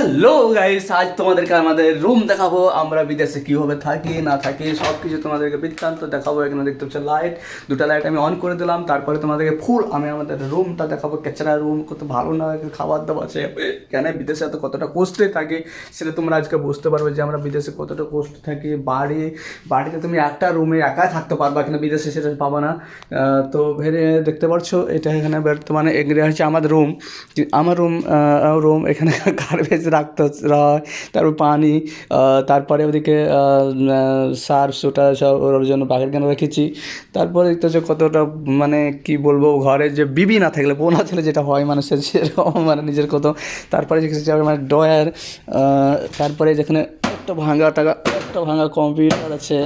Hello guys আজ তোমাদেরকে আমাদের রুম দেখাবো। আমরা বিদেশে কীভাবে থাকি, না থাকি সব কিছু তোমাদেরকে বৃত্তান্ত দেখাবো। এখানে দেখতে পাচ্ছ লাইট দুটো লাইট আমি অন করে দিলাম। তারপরে তোমাদেরকে ফুল আমি আমাদের রুমটা দেখাবো। কেচরা রুম কত ভালো না খাবার দাবার আছে। কেন বিদেশে এত কতটা কষ্টে থাকে সেটা তোমরা আজকে বুঝতে পারবে যে আমরা বিদেশে কতটা কষ্ট থাকি। বাড়ি, বাড়িতে তুমি একটা রুমে একাই থাকতে পারবা কিন্তু বিদেশে সেটা পাবা না। তো ভেবে দেখতে পাচ্ছো, এটা এখানে বর্তমানে এগুলো হচ্ছে আমাদের রুম আমার রুম রুম এখানে গার্বেজ রাখতে তারপর পানি তারপরে ওদিকে সার, সোটা সব ওর জন্য বাকেট কেন রেখেছি। তারপরে দেখতে হচ্ছে কতটা মানে কি বলব, ঘরে যে বিবি না থাকলে, বউ না থাকলে যেটা হয় মানুষের, সেরকম মানে নিজের কত। তারপরে মানে ডয়ার তারপরে যেখানে একটা ভাঙা টাকা, একটা ভাঙা কম্পিউটার আছে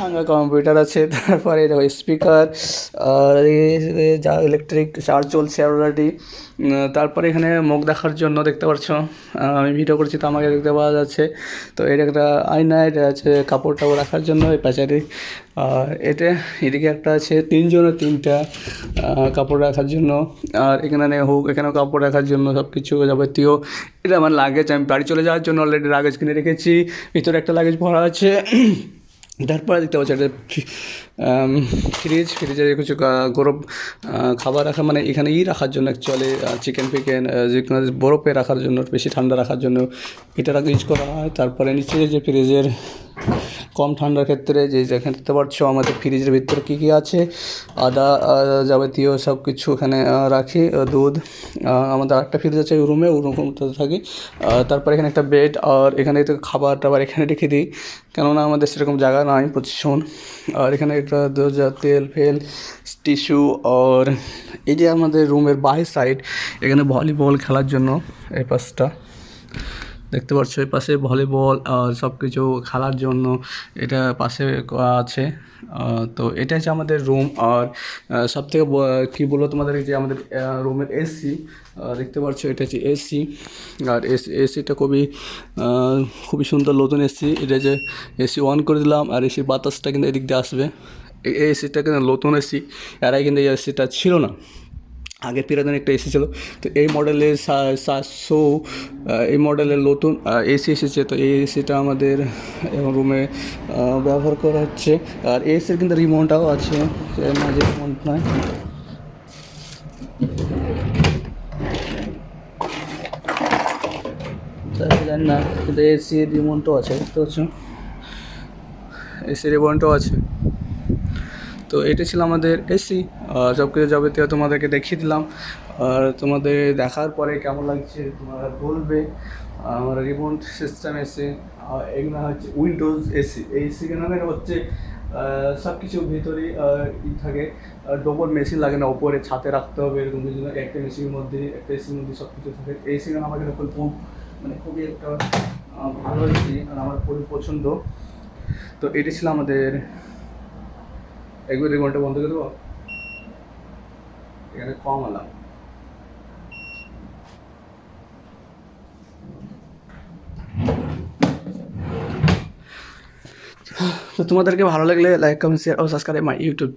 ভাঙা কম্পিউটার আছে, তারপরে দেখো স্পিকার যা ইলেকট্রিক চার্জ চলছে অলরেডি তারপরে এখানে মুখ দেখার জন্য দেখতে পাচ্ছ আমি ভিডিও করছি তো আমাকে দেখতে পাওয়া যাচ্ছে। তো এটা একটা আয়না, এটা আছে কাপড় টাপড় রাখার জন্য, এই প্যাচারি। আর এটা এদিকে একটা আছে, তিনজনের তিনটা কাপড় রাখার জন্য। আর এখানে হোক, এখানেও কাপড় রাখার জন্য সব কিছু যাবতীয়। এটা আমার লাগেজ আমি বাড়ি চলে যাওয়ার জন্য অলরেডি লাগেজ কিনে রেখেছি। ভিতরে একটা লাগেজ ভরা আছে। তারপরে দেখতে পাচ্ছি একটা ফ্রিজ ফ্রিজে কিছু গরম খাবার রাখা মানে এখানে ই রাখার জন্য অ্যাকচুয়ালি চিকেন ফিকেন যে কোনো বরফে রাখার জন্য, বেশি ঠান্ডা রাখার জন্য এটা ইউজ করা হয়। তারপরে নিচে যে ফ্রিজের কম ঠান্ডার ক্ষেত্রে, যে যেখানে দেখতে পাচ্ছ আমাদের ফ্রিজের ভিতরে কী কী আছে? আদা যাবতীয় সব কিছু এখানে রাখি দুধ আমাদের আরেকটা ফ্রিজ আছে রুমে ওরকমটা থাকি। তারপরে এখানে একটা বেড আর এখানে তো খাবার টাবার এখানে রেখে দিই। কেননা আমাদের সেরকম জায়গা নাই পজিশন আর এখানে একটা তেল, ফেল টিস্যু আর এই যে আমাদের রুমের বাই সাইড এখানে ভলিবল খেলার জন্য এই পাশটা। দেখতে পাচ্ছ, এই পাশে ভলিবল আর সব কিছু খেলার জন্য এটা পাশে আছে। তো এটা হচ্ছে আমাদের রুম। আর সব থেকে কী বলব তোমাদের যে আমাদের রুমের এসি দেখতে পাচ্ছ এটা হচ্ছে এসি। আর এসি, এসিটা খুবই খুবই সুন্দর নতুন এসি। এটা যে এসি অন করে দিলাম, আর এসির বাতাসটা কিন্তু এদিক দিয়ে আসবে। এই এসিটা কিন্তু নতুন এসি আগে কিন্তু এই এসিটা ছিল না। আগের পিরাদান একটা এসি ছিল। তো এই মডেলের সাতশো এই মডেলের নতুন এসি এসেছে। তো এই এসিটা আমাদের এবং রুমে ব্যবহার করা হচ্ছে। আর এসির কিন্তু রিমোটটাও আছে মাঝে রিমোট নয়। জানি না, কিন্তু এসির রিমোটও আছে, বুঝতে পারছ? এসির রিমোটও আছে। তো এটা ছিল আমাদের এসি। সব কিছু যাবতীয় তোমাদেরকে দেখিয়ে দিলাম। আর তোমাদের দেখার পরে কেমন লাগছে তোমরা বলবে। আমার রিমোট সিস্টেম এসি এগুলো হচ্ছে উইন্ডোজ এসি এই কেনার হচ্ছে সব কিছু ভিতরে ই থাকে। ডবল মেশিন লাগে না ওপরে ছাতে রাখতে হবে, এরকম কিছু একটা মেশিনের মধ্যে, একটা এসির মধ্যে সব কিছু থাকে। এই কেন আমাকে খুব মানে খুবই একটা ভালো এসি আর আমার খুবই পছন্দ। তো এটি ছিল আমাদের একবার ঘণ্টা বন্ধ করে দেবো। এখানে কম আলাম তো তোমাদেরকে ভালো লাগলে লাইক কমেন্ট শেয়ার ও সাবস্ক্রাইব মাই ইউটিউব